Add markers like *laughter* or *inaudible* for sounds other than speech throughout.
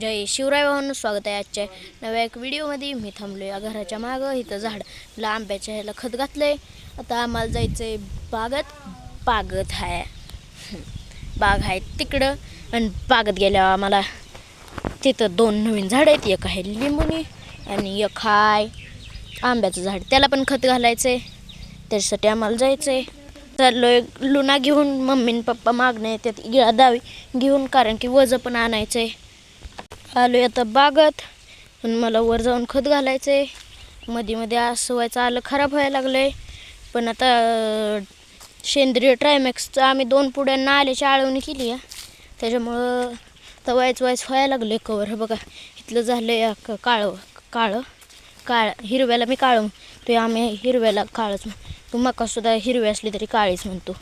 जय शिवराय भावांनो स्वागत आहे आजच्या नव्या एक व्हिडिओमध्ये. मी थांबलो या घराच्या मागं. इथं झाड ला आंब्याच्या ह्याला खत घातलंय. आता आम्हाला जायचं आहे बागत. बागत आहे *laughs* बाग आहे तिकडं. आणि बागत गेल्यावर आम्हाला तिथं दोन नवीन झाड आहेत. एक आहे लिंबुनी आणि एक आहे आंब्याचं झाड. त्याला पण खत घालायचं आहे त्याच्यासाठी आम्हाला जायचं आहे चाललोय लुना घेऊन मम्मी आणि पप्पा मागणे त्यात गिळा दावी घेऊन कारण की वजं पण आणायचं आहे आलो आता बागत. पण मला वर जाऊन खत घालायचं आहे मध्ये मध्ये असं व्हायचं आलं खराब व्हायला लागलं आहे पण आता सेंद्रिय ट्रायमॅक्सचं आम्ही दोन पुड्यांना आल्याची आळवणी केली आहे. त्याच्यामुळं तर वायच वायच व्हायला लागलं आहे कवर बघा इथलं झालं आहे काळं काळं काळ. हिरव्याला मी काळं म्हणतो आम्ही हिरव्याला काळच म्हणतो मकासुद्धा हिरवी असली तरी काळीच म्हणतो.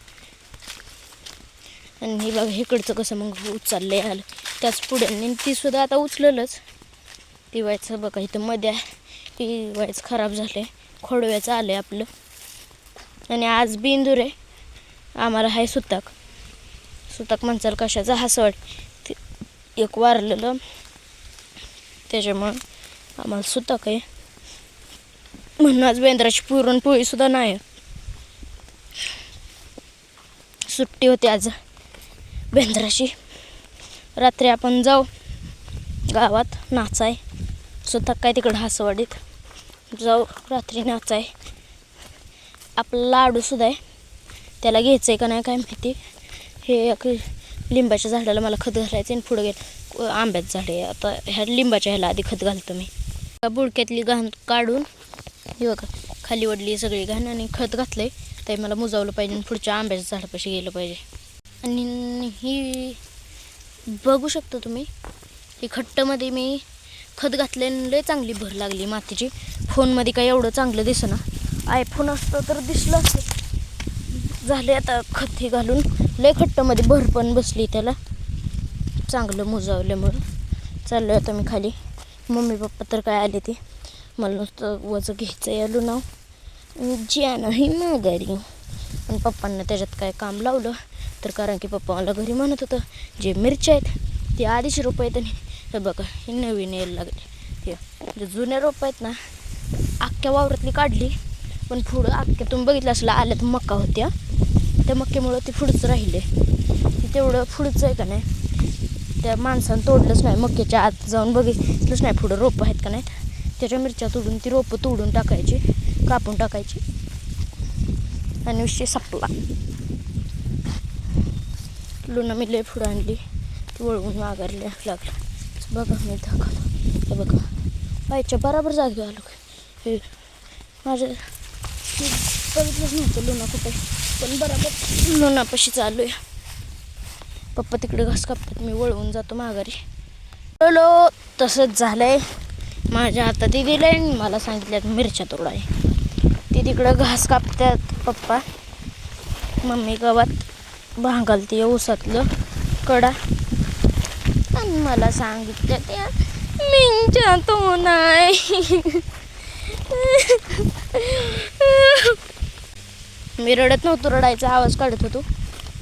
आणि हे बघा इकडचं कसं मग उचललं आलं. त्याच पुढे ती सुद्धा आता उचललंच. ती व्हायचं बघा इथं मध्ये आहे. ती व्हायचं खराब झालं आहे खोडव्याचं आलं आहे आपलं. आणि आज बिंदूर आहे. आम्हाला आहे सुताक. सुताक म्हणचाल कशाचा? हसवड ते एक वारलेलं. त्याच्यामुळं आम्हाला सुताक आहे. म्हणून आज बेंद्राची पुरणपोळीसुद्धा नाही. सुट्टी होती आज. बेंद्राची रात्री आपण जाऊ. गावात नाचाय. स्वतः काय तिकडं हसवाडीत. जाऊ रात्री नाचाय. आपला लाडूसुद्धा आहे. त्याला घ्यायचं आहे का नाही काय माहिती. हे एक लिंबाच्या झाडाला मला खत घालायचं आणि पुढं गेलं. आंब्याचं झाड आहे. आता ह्या लिंबाच्या ह्याला आधी खत घालतो मी. बुडक्यातली घाण काढून हे बघा खाली वडली सगळी घाण आणि खत घातलंय. ते मला मुजावलं पाहिजे आणि पुढच्या आंब्याच्या झाडापाशी गेलं पाहिजे. आणि ही बघू शकता तुम्ही ही खट्टमध्ये मी खत घातल्याने चांगली भर लागली मातीची. फोनमध्ये काय एवढं चांगलं दिसेना. आयफोन असतं तर दिसलं असतं. झाले आता खत हे घालून. लय खट्टमध्ये भर पण बसली त्याला. चांगलं मुजावल्यामुळं. चाललो आता मी खाली. मम्मी पप्पा तर काय आले ते. मला नुसतं वजं घ्यायचं आलो नाव. जी नाही माघारी. आणि पप्पांना त्याच्यात काय काम लावलं. तर कारण की पप्पा मला घरी म्हणत होतं जे मिरच्या आहेत ते अडीचशे रुपये आहेत आणि हे बघा हे नवीन यायला लागली. ते जे जुने रोपं आहेत ना अख्ख्या वावरातली काढली पण पुढं अख्ख्या तुम्ही बघितलं असलं आल्यात मक्का होत्या. त्या मक्क्यामुळं ते पुढंच राहिले. ते तेवढं पुढंच आहे का नाही त्या माणसानं तोडलंच नाही. मक्याच्या आत जाऊन बघितलंच नाही पुढं रोपं आहेत का नाहीत. त्याच्या मिरच्या तोडून ती रोपं तोडून टाकायची कापून टाकायची. आणि विषय संपला. लुना मी लय पुढं आणली. ती वळवून माघारल्या लागलं बघा मी दाखवतो. हे बघा. पायच्या बराबर जागी आलो हे माझं बघितलंच नव्हतं लुना कुठे पण बराबर लुनापाशी चालू आहे. पप्पा तिकडे घास कापतात मी वळवून जातो माघारी. चलो तसंच झालंय. माझ्या आता ते दिलं आणि मला सांगितल्यात मिरच्या तोडाय. ती तिकडं घास कापतात पप्पा. मम्मी गवत भांगालती ऊसातलं कडा. आणि मला सांगितलं त्या मिंच्या तो नाही मी रडत नव्हतो रडायचा आवाज काढत होतो.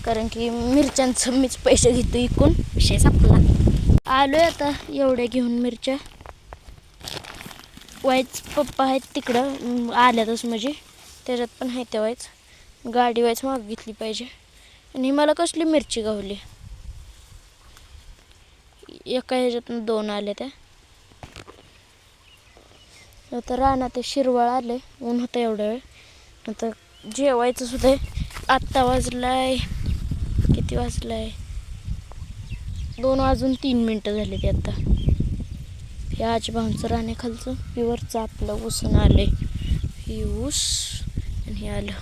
कारण की मिरच्यांचं मीच पैसे घेतो इकून विषय आलो आलोय आता एवढ्या घेऊन मिरच्या. वाईच पप्पा आहेत तिकडं आल्यातच म्हणजे. त्याच्यात पण आहे ते वाईच गाडी वाईच माग घेतली पाहिजे. आणि मला कसली मिरची गावली? एका ह्याच्यातून दोन आले त्या. नंतर रानात ते शिरवळ आले ऊन होतं एवढ्या वेळ. आता जेवायचं सुद्धा आहे. आत्ता वाजलाय. किती वाजलाय? दोन वाजून तीन मिनटं झाली ते आत्ता हे आजोबांचं राणे खालचं प्युअरचं आपलं ऊसन आलं ही ऊस आणि हे आलं.